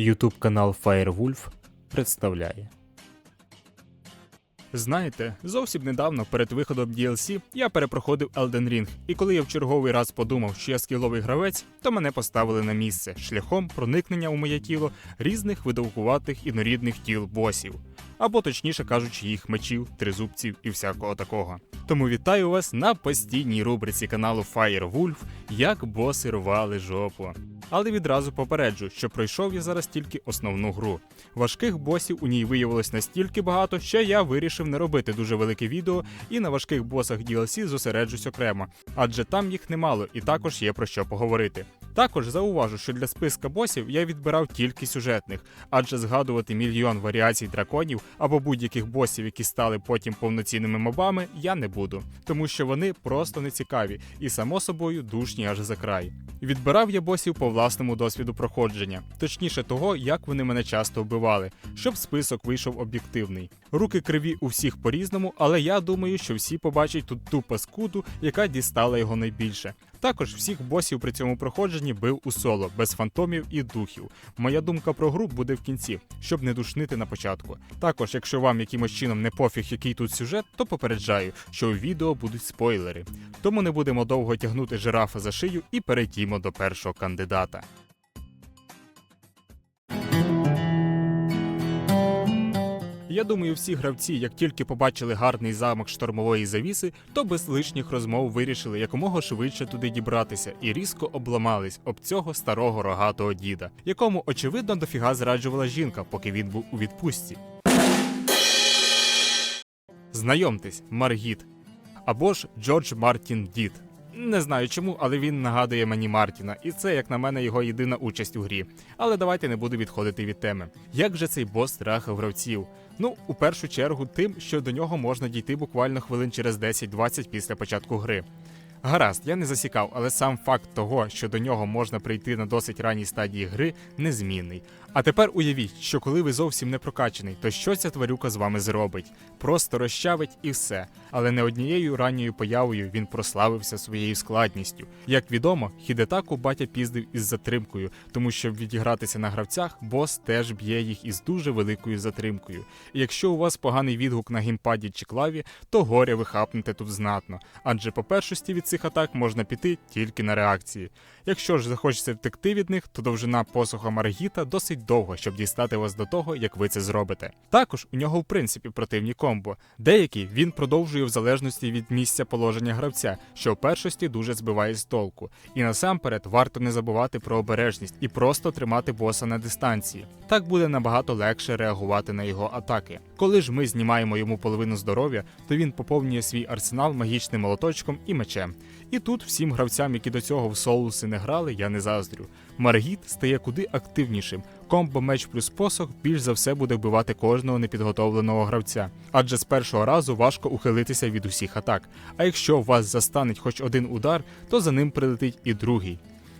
Ютуб канал Firewolf представляє. Знаєте, зовсім недавно перед виходом DLC я перепроходив Elden Ring, і коли я в черговий раз подумав, що я скіловий гравець, то мене поставили на місце шляхом проникнення у моє тіло різних видовкуватих інорідних тіл босів, або точніше кажучи, їх мечів, тризубців і всякого такого. Тому вітаю вас на постійній рубриці каналу Firewolf, як боси рвали жопу. Але відразу попереджу, що пройшов я зараз тільки основну гру. Важких босів у ній виявилось настільки багато, що я вирішив не робити дуже велике відео і на важких босах DLC зосереджусь окремо, адже там їх немало і також є про що поговорити. Також зауважу, що для списка босів я відбирав тільки сюжетних, адже згадувати мільйон варіацій драконів або будь-яких босів, які стали потім повноцінними мобами, я не буду, тому що вони просто не цікаві і само собою душні аж за край. Відбирав я босів по власному досвіду проходження, точніше того, як вони мене часто вбивали, щоб список вийшов об'єктивний. Руки криві у всіх по-різному, але я думаю, що всі побачать тут ту паскуду, яка дістала його найбільше. Також всіх босів при цьому проходженні бив у соло, без фантомів і духів. Моя думка про гру буде в кінці, щоб не душнити на початку. Також, якщо вам якимось чином не пофіг, який тут сюжет, то попереджаю, що у відео будуть спойлери. Тому не будемо довго тягнути жирафа за шию і перейдімо до першого кандидата. Я думаю, всі гравці, як тільки побачили гарний замок штормової завіси, то без лишніх розмов вирішили якомога швидше туди дібратися і різко обламались об цього старого рогатого діда, якому очевидно дофіга зраджувала жінка, поки він був у відпустці. Знайомтесь, Маргіт або ж Джордж Мартін Дід. Не знаю чому, але він нагадує мені Мартіна, і це, як на мене, його єдина участь у грі. Але давайте не буду відходити від теми. Як же цей бос трахав гравців? Ну, у першу чергу, тим, що до нього можна дійти буквально хвилин через 10-20 після початку гри. Гаразд, я не засікав, але сам факт того, що до нього можна прийти на досить ранній стадії гри, незмінний. А тепер уявіть, що коли ви зовсім не прокачаний, то що ця тварюка з вами зробить? Просто розчавить і все. Але не однією ранньою появою він прославився своєю складністю. Як відомо, Хідетаку батя піздив із затримкою, тому щоб відігратися на гравцях, бос теж б'є їх із дуже великою затримкою. І якщо у вас поганий відгук на геймпаді чи клаві, то горя ви хапнете тут знатно, адже по першості від цих атак можна піти тільки на реакції. Якщо ж захочеться втекти від них, то довжина посуха Маргіта досить довга, щоб дістати вас до того, як ви це зробите. Також у нього в принципі противні комбо. Деякі він продовжує в залежності від місця положення гравця, що в першості дуже збиває з толку. І насамперед варто не забувати про обережність і просто тримати боса на дистанції. Так буде набагато легше реагувати на його атаки. Коли ж ми знімаємо йому половину здоров'я, то він поповнює свій арсенал магічним молоточком і мечем. І тут всім гравцям, які до цього в соуси не грали, я не заздрю. Маргіт стає куди активнішим. Комбо меч плюс посох більш за все буде вбивати кожного непідготовленого гравця, адже з першого разу важко ухилитися від усіх атак. А якщо вас застанеть хоч один удар, то за ним прилетить і другий.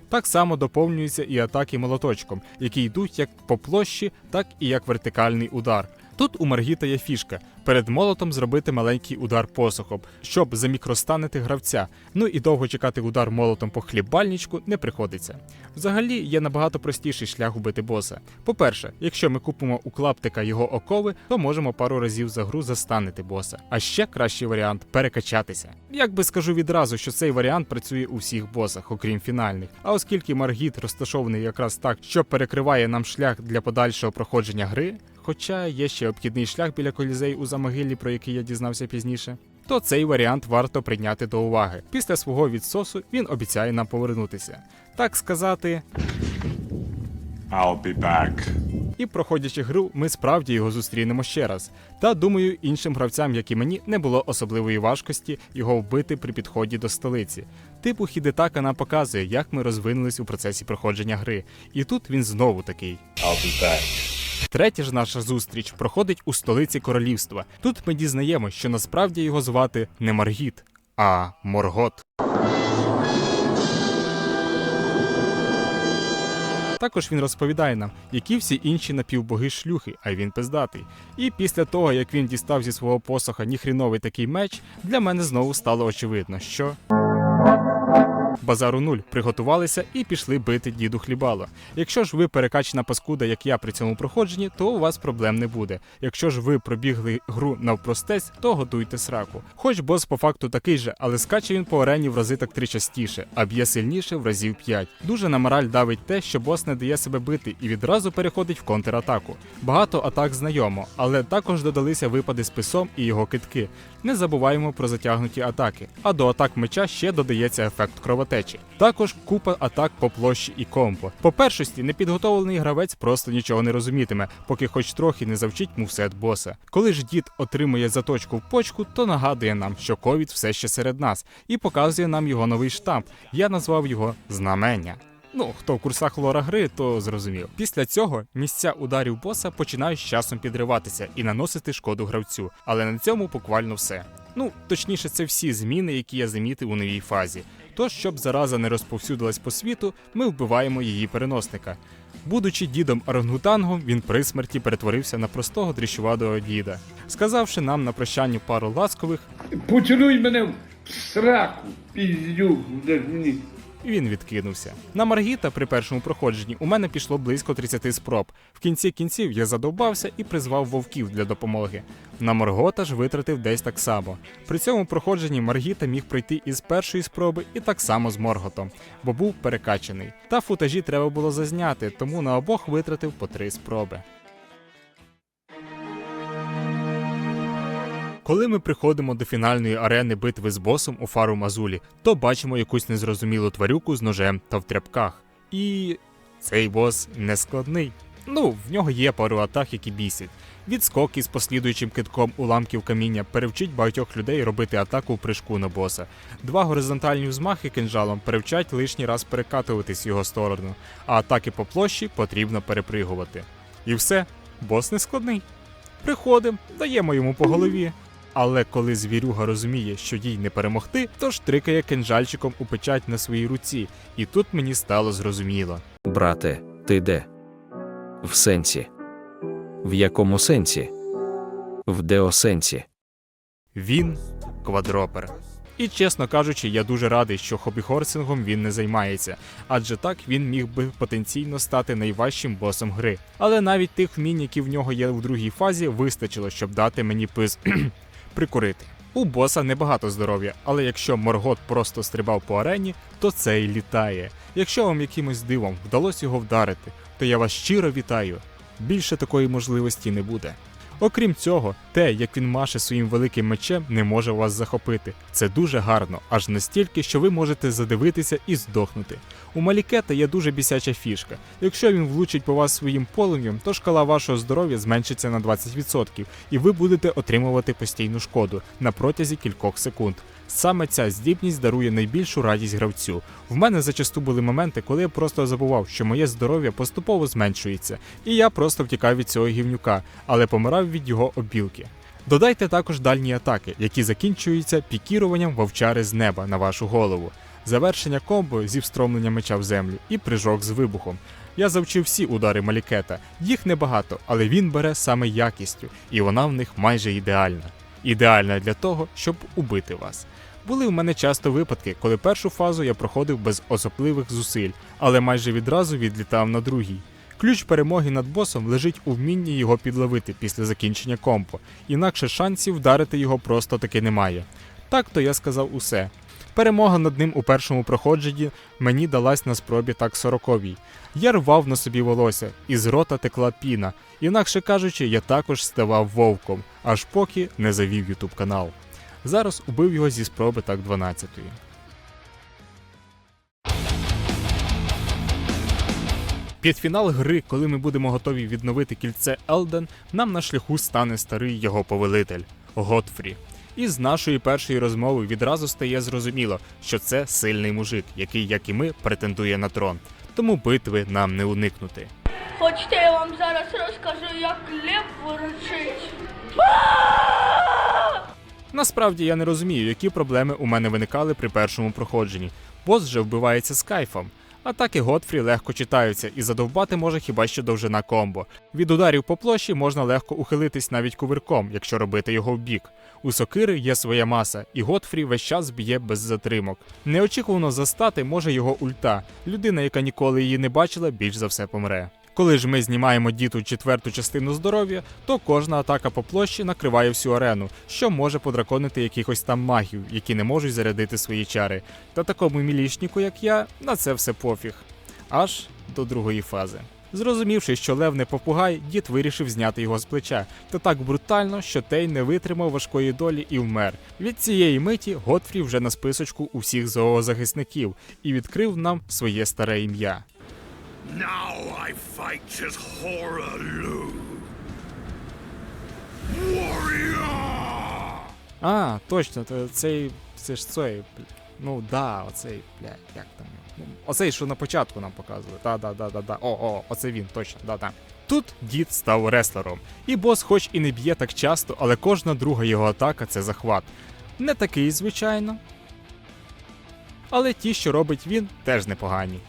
Так само доповнюються і атаки молоточком, які йдуть як по площі, так і як вертикальний удар. Тут у Маргіта є фішка перед молотом зробити маленький удар посохом, щоб замікростанити гравця. Ну і довго чекати удар молотом по хлібальничку не приходиться. Взагалі є набагато простіший шлях убити боса. По-перше, якщо ми купимо у клаптика його окови, то можемо пару разів за гру застанити боса. А ще кращий варіант перекачатися. Як би скажу відразу, що цей варіант працює у всіх босах, окрім фінальних. А оскільки Маргіт розташований якраз так, що перекриває нам шлях для подальшого проходження гри. Хоча є ще обхідний шлях біля колізей у замогиллі, про який я дізнався пізніше, то цей варіант варто прийняти до уваги. Після свого відсосу він обіцяє нам повернутися. Так сказати, I'll be back. і проходячи гру, ми справді його зустрінемо ще раз. Та думаю, іншим гравцям, як і мені, не було особливої важкості його вбити при підході до столиці. Типу Хідетака нам показує, як ми розвинулись у процесі проходження гри. І тут він знову такий. I'll be back. Третя ж наша зустріч проходить у столиці королівства. Тут ми дізнаємося, що насправді його звати не Маргіт, а Моргот. Також він розповідає нам, які всі інші напівбоги шлюхи, а він пиздатий. І після того, як він дістав зі свого посоха ніхріновий такий меч, для мене знову стало очевидно, що. Базару нуль, приготувалися і пішли бити діду хлібало. Якщо ж ви перекачана паскуда, як я при цьому проходженні, то у вас проблем не буде. Якщо ж ви пробігли гру навпростець, то готуйте сраку. Хоч бос по факту такий же, але скаче він по арені в рази так три частіше, а б'є сильніше в разів 5. Дуже на мораль давить те, що бос не дає себе бити і відразу переходить в контратаку. Багато атак знайомо, але також додалися випади з писом і його китки. Не забуваємо про затягнуті атаки, а до атак меча ще додається ефект кровотечі. Також купа атак по площі і комбо. По першості непідготовлений гравець просто нічого не розумітиме, поки хоч трохи не завчить мувсет боса. Коли ж дід отримує заточку в почку, то нагадує нам, що ковід все ще серед нас, і показує нам його новий штамп. Я назвав його знамення. Ну, хто в курсах лора гри, то зрозумів. Після цього місця ударів боса починають з часом підриватися і наносити шкоду гравцю, але на цьому буквально все. Ну, точніше, це всі зміни, які я замітив у новій фазі. Тож, щоб зараза не розповсюдилась по світу, ми вбиваємо її переносника. Будучи дідом орангутангом, він при смерті перетворився на простого дріщуватого діда. Сказавши нам на прощання пару ласкових, Поцілуй мене в сраку, піздюк, де мені. Він відкинувся. На Маргіта при першому проходженні у мене пішло близько 30 спроб. В кінці кінців я задовбався і призвав вовків для допомоги. На Моргота ж витратив десь так само. При цьому проходженні Маргіта міг пройти із першої спроби і так само з Морготом, бо був перекачаний. Та футажі треба було зазняти, тому на обох витратив по три спроби. Коли ми приходимо до фінальної арени битви з босом у фару Мазулі, то бачимо якусь незрозумілу тварюку з ножем та в тряпках. І цей бос не складний. Ну, в нього є пару атак, які бісять. Відскок із послідуючим китком уламків каміння перевчить багатьох людей робити атаку в прыжку на боса. Два горизонтальні взмахи кинжалом перевчать лишній раз перекатуватись в його сторону, а атаки по площі потрібно перепригувати. І все, бос не складний. Приходимо, даємо йому по голові. Але коли звірюга розуміє, що їй не перемогти, то штрикає кинжальчиком у печать на своїй руці, і тут мені стало зрозуміло. Брате, ти де? В сенсі. В якому сенсі? В деосенсі. Він квадропер. І чесно кажучи, я дуже радий, що хобі-хорсингом він не займається, адже так він міг би потенційно стати найважчим босом гри. Але навіть тих вмінь, які в нього є в другій фазі, вистачило, щоб дати мені пиз прикурити. У боса небагато здоров'я, але якщо Моргот просто стрибав по арені, то це й літає. Якщо вам якимось дивом вдалося його вдарити, то я вас щиро вітаю. Більше такої можливості не буде. Окрім цього, те, як він маше своїм великим мечем, не може вас захопити. Це дуже гарно, аж настільки, що ви можете задивитися і здохнути. У Малікета є дуже бісяча фішка. Якщо він влучить по вас своїм полум'ям, то шкала вашого здоров'я зменшиться на 20%, і ви будете отримувати постійну шкоду на протязі кількох секунд. Саме ця здібність дарує найбільшу радість гравцю. В мене зачасту були моменти, коли я просто забував, що моє здоров'я поступово зменшується, і я просто втікав від цього гівнюка, але помирав від його обілки. Додайте також дальні атаки, які закінчуються пікіруванням вовчари з неба на вашу голову, завершення комбо зі встромленням меча в землю і прыжок з вибухом. Я завчив всі удари Малікета. Їх небагато, але він бере саме якістю, і вона в них майже ідеальна. Ідеальна для того, щоб убити вас. Були в мене часто випадки, коли першу фазу я проходив без особливих зусиль, але майже відразу відлітав на другій. Ключ перемоги над босом лежить у вмінні його підловити після закінчення компо, інакше шансів вдарити його просто таки немає. Так то я сказав усе. Перемога над ним у першому проходженні мені далась на спробі так сороковій. Я рвав на собі волосся, із рота текла піна, інакше кажучи, я також ставав вовком, аж поки не завів ютуб канал. Зараз убив його зі спроби так 12-ї. Під фінал гри, коли ми будемо готові відновити кільце Елден, нам на шляху стане старий його повелитель Готфрі. І з нашої першої розмови відразу стає зрозуміло, що це сильний мужик, який, як і ми, претендує на трон. Тому битви нам не уникнути. Хочете, я вам зараз розкажу, як лев ворочить. Насправді я не розумію, які проблеми у мене виникали при першому проходженні. Бос же вбивається з кайфом. Атаки Готфрі легко читаються і задовбати може хіба що довжина комбо. Від ударів по площі можна легко ухилитись навіть кувирком, якщо робити його в бік. У сокири є своя маса, і Готфрі весь час б'є без затримок. Неочікувано застати може його ульта. Людина, яка ніколи її не бачила, більш за все помре. Коли ж ми знімаємо діту четверту частину здоров'я, то кожна атака по площі накриває всю арену, що може подраконити якихось там магів, які не можуть зарядити свої чари. Та такому мілішніку, як я, на це все пофіг. Аж до другої фази. Зрозумівши, що лев не попугай, дід вирішив зняти його з плеча, та так брутально, що той не витримав важкої долі і вмер. Від цієї миті Готфрі вже на списочку усіх зоозахисників і відкрив нам своє старе ім'я. Now I fight as Horaloo. Warrior! А, точно, то цей. Це ж цей. Ну да, оцей, бля, як там. Ну, оцей, що на початку нам показували. Да, да, да, да, да. О, о, оце він, точно, да, да. Тут дід став реслером. І бос, хоч і не б'є так часто, але кожна друга його атака це захват. Не такий, звичайно. Але ті, що робить він, теж непогані.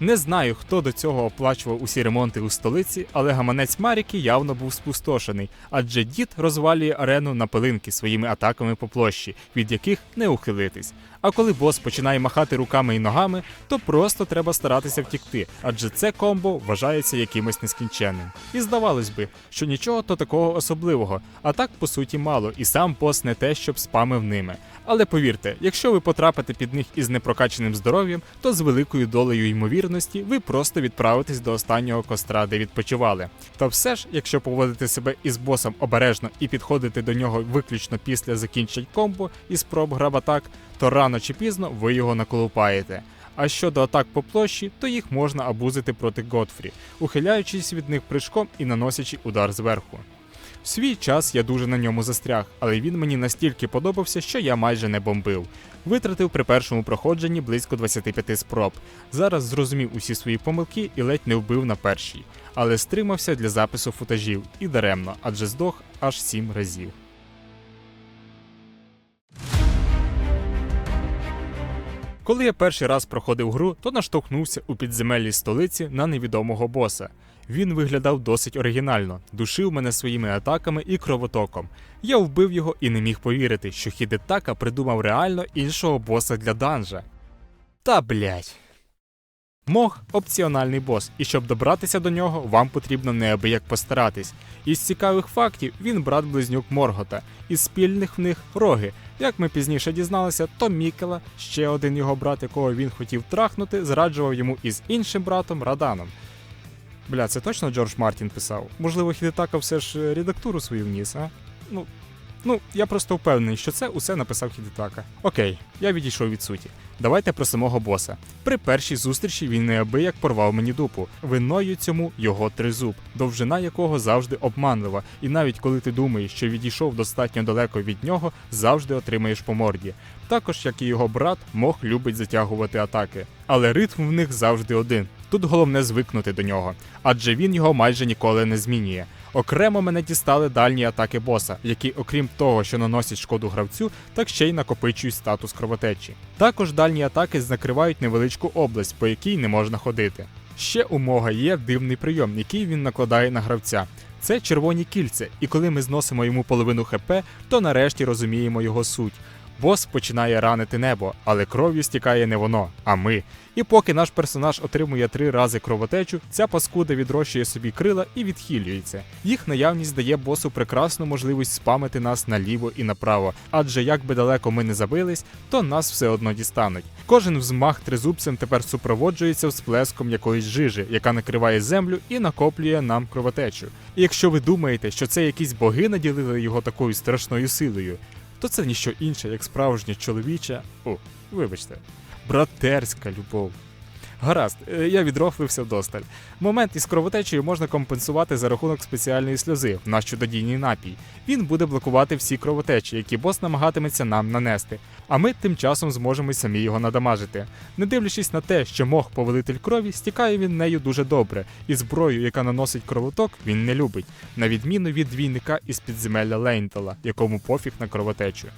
Не знаю, хто до цього оплачував усі ремонти у столиці, але гаманець Маріки явно був спустошений, адже дід розвалює арену на пилинки своїми атаками по площі, від яких не ухилитись. А коли бос починає махати руками і ногами, то просто треба старатися втікти, адже це комбо вважається якимось нескінченним. І здавалось би, що нічого то такого особливого, а так по суті мало, і сам бос не те, щоб спамив ними. Але повірте, якщо ви потрапите під них із непрокаченим здоров'ям, то з великою долею ймовірності ви просто відправитесь до останнього костра, де відпочивали. Та все ж, якщо поводити себе із босом обережно і підходити до нього виключно після закінчень комбо і спроб грабатак, то рано чи пізно ви його наколупаєте. А щодо атак по площі, то їх можна абузити проти Готфрі, ухиляючись від них прыжком і наносячи удар зверху. В свій час я дуже на ньому застряг, але він мені настільки подобався, що я майже не бомбив. Витратив при першому проходженні близько 25 спроб. Зараз зрозумів усі свої помилки і ледь не вбив на першій, але стримався для запису футажів і даремно, адже здох аж 7 разів. Коли я перший раз проходив гру, то наштовхнувся у підземеллі столиці на невідомого боса. Він виглядав досить оригінально, душив мене своїми атаками і кровотоком. Я вбив його і не міг повірити, що Хідетака придумав реально іншого боса для данжа. Та блять. Мог опціональний бос, і щоб добратися до нього, вам потрібно неабияк постаратись. Із цікавих фактів він брат близнюк Моргота, із спільних в них роги. Як ми пізніше дізналися, то Мікела, ще один його брат, якого він хотів трахнути, зраджував йому із іншим братом Раданом. Бля, це точно Джордж Мартін писав? Можливо, Хідетака все ж е, редактуру свою вніс, а? Ну, ну, я просто впевнений, що це усе написав Хідетака. Окей, я відійшов від суті. Давайте про самого боса. При першій зустрічі він неабияк порвав мені дупу. Виною цьому його тризуб, довжина якого завжди обманлива, і навіть коли ти думаєш, що відійшов достатньо далеко від нього, завжди отримаєш по морді. Також, як і його брат, мох любить затягувати атаки. Але ритм в них завжди один. Тут головне звикнути до нього, адже він його майже ніколи не змінює. Окремо мене дістали дальні атаки боса, які, окрім того, що наносять шкоду гравцю, так ще й накопичують статус кровотечі. Також дальні атаки закривають невеличку область, по якій не можна ходити. Ще у Мога є дивний прийом, який він накладає на гравця. Це червоні кільця, і коли ми зносимо йому половину ХП, то нарешті розуміємо його суть. Бос починає ранити небо, але кров'ю стікає не воно, а ми. І поки наш персонаж отримує три рази кровотечу, ця паскуда відрощує собі крила і відхилюється. Їх наявність дає босу прекрасну можливість спамити нас наліво і направо, адже як би далеко ми не забились, то нас все одно дістануть. Кожен взмах тризубцем тепер супроводжується всплеском якоїсь жижи, яка накриває землю і накоплює нам кровотечу. І якщо ви думаєте, що це якісь боги наділили його такою страшною силою, то це ніщо інше, як справжня чоловіча. О, вибачте, братерська любов. Гаразд, е, я відрохлився вдосталь. Момент із кровотечею можна компенсувати за рахунок спеціальної сльози, наш чудодійний напій. Він буде блокувати всі кровотечі, які бос намагатиметься нам нанести, а ми тим часом зможемо самі його надамажити. Не дивлячись на те, що мох повелитель крові, стікає він нею дуже добре, і зброю, яка наносить кровоток, він не любить, на відміну від двійника із підземелля Лейнтела, якому пофіг на кровотечу.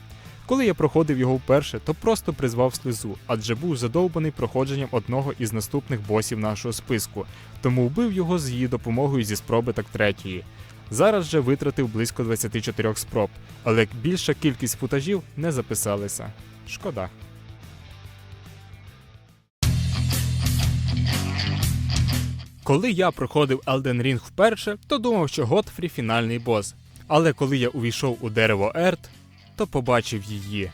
Коли я проходив його вперше, то просто призвав сльозу, адже був задовбаний проходженням одного із наступних босів нашого списку, тому вбив його з її допомогою зі спроби так третьої. Зараз же витратив близько 24 спроб, але більша кількість футажів не записалися. Шкода. Коли я проходив Elden Ring вперше, то думав, що Готфрі фінальний бос. Але коли я увійшов у дерево Ерт, то побачив її.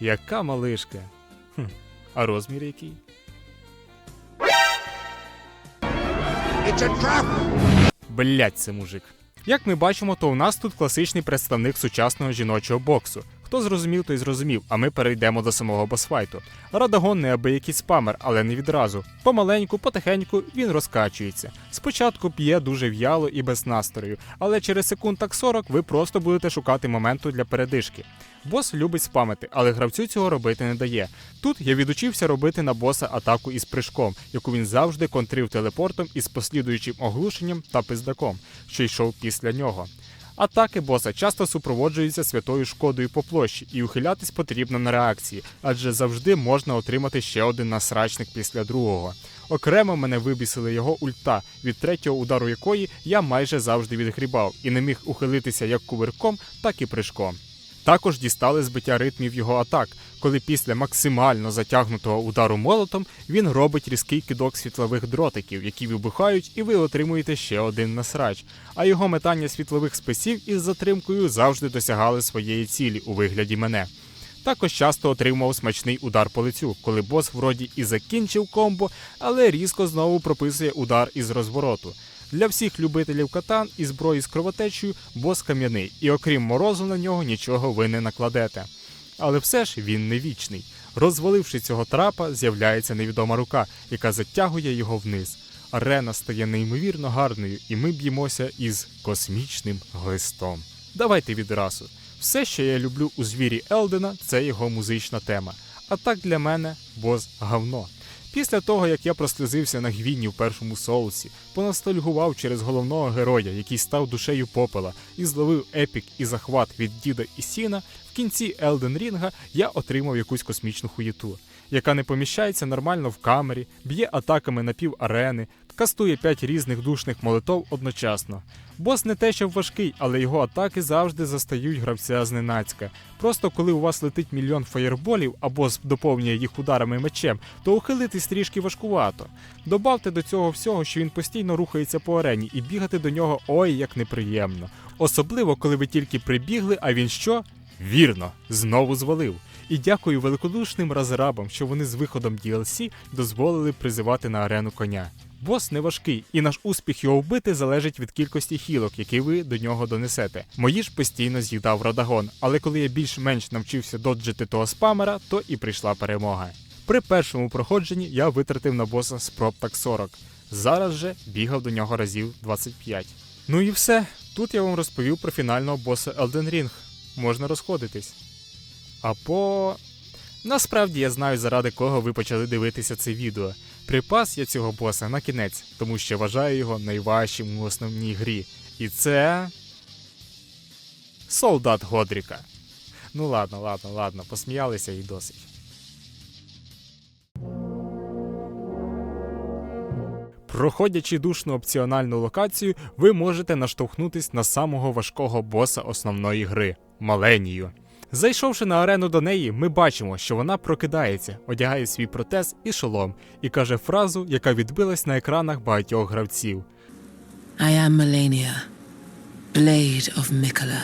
Яка малишка. Хм, а розмір який? Блять, це мужик. Як ми бачимо, то у нас тут класичний представник сучасного жіночого боксу. Хто зрозумів, той зрозумів, а ми перейдемо до самого босфайту. Радагон неабиякий спамер, але не відразу. Помаленьку, потихеньку він розкачується. Спочатку п'є дуже в'яло і без настрою, але через секунд так 40 ви просто будете шукати моменту для передишки. Бос любить спамити, але гравцю цього робити не дає. Тут я відучився робити на боса атаку із прыжком, яку він завжди контрив телепортом із послідуючим оглушенням та пиздаком, що йшов після нього. Атаки боса часто супроводжуються святою шкодою по площі, і ухилятись потрібно на реакції, адже завжди можна отримати ще один насрачник після другого. Окремо мене вибісили його ульта, від третього удару якої я майже завжди відгрібав і не міг ухилитися як кувирком, так і прыжком. Також дістали збиття ритмів його атак, коли після максимально затягнутого удару молотом він робить різкий кидок світлових дротиків, які вибухають, і ви отримуєте ще один насрач. А його метання світлових списів із затримкою завжди досягали своєї цілі у вигляді мене. Також часто отримував смачний удар по лицю, коли бос вроді і закінчив комбо, але різко знову прописує удар із розвороту. Для всіх любителів катан і зброї з кровотечею бос кам'яний, і окрім морозу на нього нічого ви не накладете. Але все ж він не вічний. Розваливши цього трапа, з'являється невідома рука, яка затягує його вниз. Арена стає неймовірно гарною, і ми б'ємося із космічним глистом. Давайте відразу. Все, що я люблю у звірі Елдена, це його музична тема. А так для мене бос гавно. Після того, як я прослізився на гвіні в першому соусі, поностальгував через головного героя, який став душею попела, і зловив епік і захват від діда і сіна, в кінці Елден Рінга я отримав якусь космічну хуєту, яка не поміщається нормально в камері, б'є атаками на пів арени, кастує п'ять різних душних молитов одночасно. Бос не те, що важкий, але його атаки завжди застають гравця зненацька. Просто коли у вас летить мільйон фаєрболів, а бос доповнює їх ударами мечем, то ухилитись трішки важкувато. Добавте до цього всього, що він постійно рухається по арені, і бігати до нього ой як неприємно. Особливо, коли ви тільки прибігли, а він що? Вірно, знову звалив. І дякую великодушним розрабам, що вони з виходом DLC дозволили призивати на арену коня. Бос не важкий, і наш успіх його вбити залежить від кількості хілок, які ви до нього донесете. Мої ж постійно з'їдав Радагон, але коли я більш-менш навчився доджити того спамера, то і прийшла перемога. При першому проходженні я витратив на боса спроб так 40. Зараз же бігав до нього разів 25. Ну і все. Тут я вам розповів про фінального боса Elden Ring. Можна розходитись. А по. Насправді я знаю, заради кого ви почали дивитися це відео. Припас я цього боса на кінець, тому що вважаю його найважчим у основній грі. І це. Солдат Годріка. Ну ладно, ладно, ладно, посміялися і досить. Проходячи душну опціональну локацію, ви можете наштовхнутись на самого важкого боса основної гри Маленію. Зайшовши на арену до неї, ми бачимо, що вона прокидається, одягає свій протез і шолом, і каже фразу, яка відбилась на екранах багатьох гравців. I am Melania, Blade of Mikola.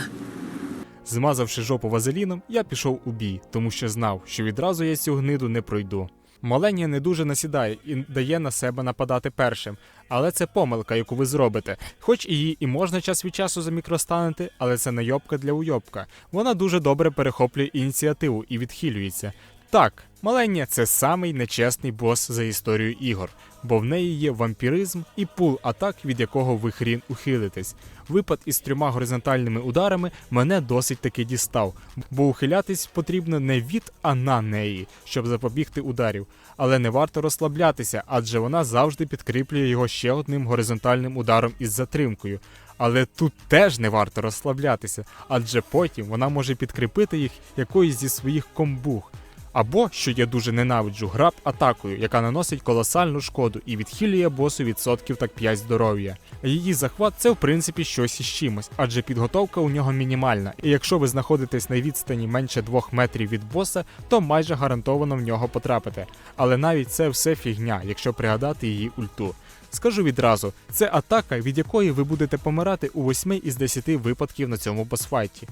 Змазавши жопу вазеліном, я пішов у бій, тому що знав, що відразу я цю гниду не пройду. Маленія не дуже насідає і дає на себе нападати першим, але це помилка, яку ви зробите. Хоч її і можна час від часу замікростанити, але це найобка для уйобка. Вона дуже добре перехоплює ініціативу і відхилюється. Так, Маленія це самий нечесний бос за історію ігор, бо в неї є вампіризм і пул атак, від якого ви хрін ухилитесь. Випад із трьома горизонтальними ударами мене досить таки дістав, бо ухилятись потрібно не від, а на неї, щоб запобігти ударів. Але не варто розслаблятися, адже вона завжди підкріплює його ще одним горизонтальним ударом із затримкою. Але тут теж не варто розслаблятися, адже потім вона може підкріпити їх якоюсь зі своїх комбух. Або, що я дуже ненавиджу, граб атакою, яка наносить колосальну шкоду і відхилює босу відсотків так 5 здоров'я. Її захват це в принципі щось із чимось, адже підготовка у нього мінімальна, і якщо ви знаходитесь на відстані менше 2 метрів від боса, то майже гарантовано в нього потрапите. Але навіть це все фігня, якщо пригадати її ульту. Скажу відразу, це атака, від якої ви будете помирати у 8 із 10 випадків на цьому босфайті.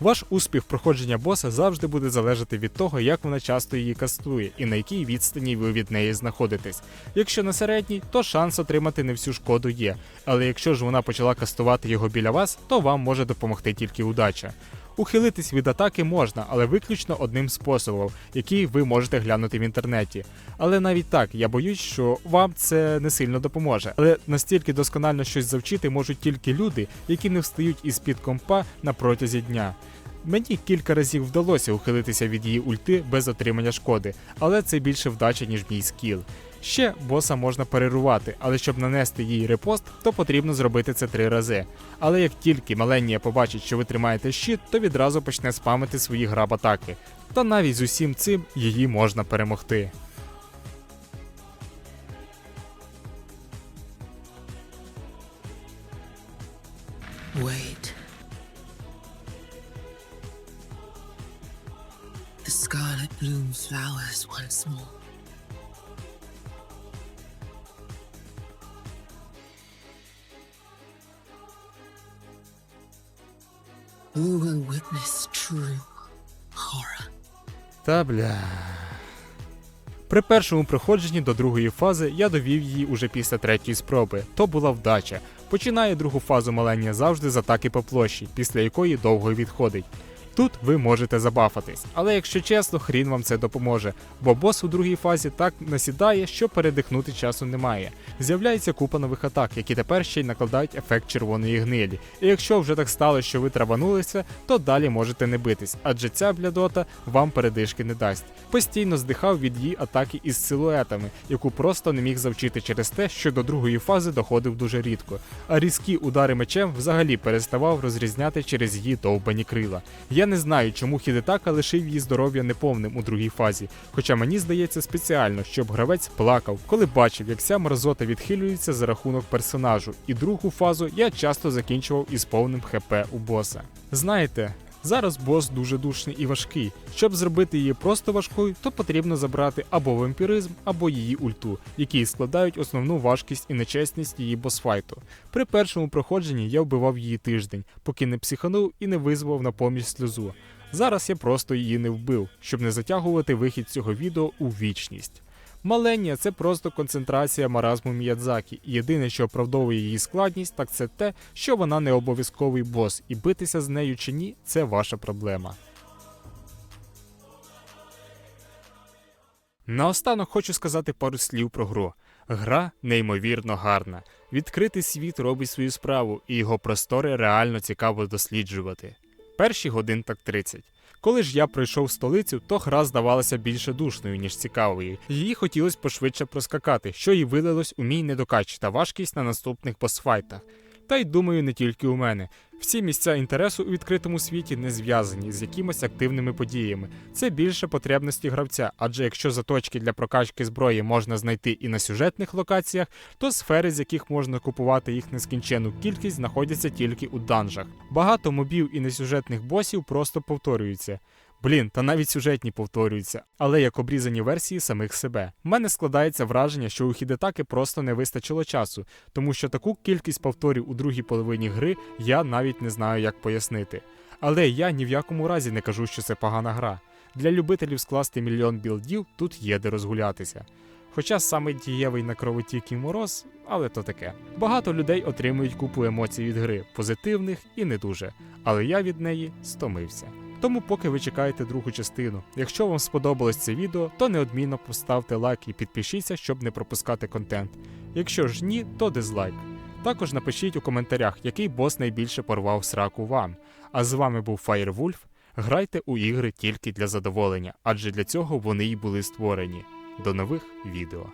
Ваш успіх проходження боса завжди буде залежати від того, як вона часто її кастує і на якій відстані ви від неї знаходитесь. Якщо на середній, то шанс отримати не всю шкоду є, але якщо ж вона почала кастувати його біля вас, то вам може допомогти тільки удача. Ухилитись від атаки можна, але виключно одним способом, який ви можете глянути в інтернеті. Але навіть так, я боюсь, що вам це не сильно допоможе. Але настільки досконально щось завчити можуть тільки люди, які не встають із під компа на протязі дня. Мені кілька разів вдалося ухилитися від її ульти без отримання шкоди, але це більше вдача, ніж мій скіл. Ще боса можна перерувати, але щоб нанести їй репост, то потрібно зробити це три рази. Але як тільки Маленія побачить, що ви тримаєте щит, то відразу почне спамити свої граб атаки. Та навіть з усім цим її можна перемогти. При першому проходженні до другої фази я довів її уже після третьої спроби. То була вдача. Починає другу фазу маленія завжди з атаки по площі, після якої довго відходить. Тут ви можете забафатись, але якщо чесно, хрін вам це допоможе, бо бос у другій фазі так насідає, що передихнути часу немає. З'являється купа нових атак, які тепер ще й накладають ефект червоної гнилі. І якщо вже так стало, що ви траванулися, то далі можете не битись, адже ця блядота вам передишки не дасть. Постійно здихав від її атаки із силуетами, яку просто не міг завчити через те, що до другої фази доходив дуже рідко. А різкі удари мечем взагалі переставав розрізняти через її довбані крила. Я не знаю, чому Хідетака лишив її здоров'я неповним у другій фазі, хоча мені здається спеціально, щоб гравець плакав, коли бачив, як ця мерзота відхилюється за рахунок персонажу, і другу фазу я часто закінчував із повним ХП у боса. Знаєте. Зараз бос дуже душний і важкий. Щоб зробити її просто важкою, то потрібно забрати або вампіризм, або її ульту, які складають основну важкість і нечесність її босфайту. При першому проходженні я вбивав її тиждень, поки не психанув і не визвав на поміч сльозу. Зараз я просто її не вбив, щоб не затягувати вихід цього відео у вічність. Маленія це просто концентрація маразму Міядзакі, єдине, що оправдовує її складність, так це те, що вона не обов'язковий бос, і битися з нею чи ні це ваша проблема. Наостанок хочу сказати пару слів про гру. Гра неймовірно гарна. Відкритий світ робить свою справу, і його простори реально цікаво досліджувати. Перші годин так 30. Коли ж я пройшов столицю, то гра здавалася більше душною, ніж цікавою. Її хотілося пошвидше проскакати, що і вилилось у мій недокач та важкість на наступних босфайтах. Та й думаю, не тільки у мене. Всі місця інтересу у відкритому світі не зв'язані з якимись активними подіями. Це більше потребності гравця, адже якщо заточки для прокачки зброї можна знайти і на сюжетних локаціях, то сфери, з яких можна купувати їх нескінчену кількість, знаходяться тільки у данжах. Багато мобів і несюжетних босів просто повторюються. Блін, та навіть сюжетні повторюються, але як обрізані версії самих себе. У мене складається враження, що у Хідетаки просто не вистачило часу, тому що таку кількість повторів у другій половині гри я навіть не знаю, як пояснити. Але я ні в якому разі не кажу, що це погана гра. Для любителів скласти мільйон білдів тут є де розгулятися. Хоча саме дієвий на кровотік і мороз, але то таке. Багато людей отримують купу емоцій від гри, позитивних і не дуже, але я від неї стомився. Тому, поки ви чекаєте другу частину. Якщо вам сподобалось це відео, то неодмінно поставте лайк і підпишіться, щоб не пропускати контент. Якщо ж ні, то дизлайк. Також напишіть у коментарях, який бос найбільше порвав сраку вам. А з вами був Firewolf. Грайте у ігри тільки для задоволення, адже для цього вони й були створені. До нових відео.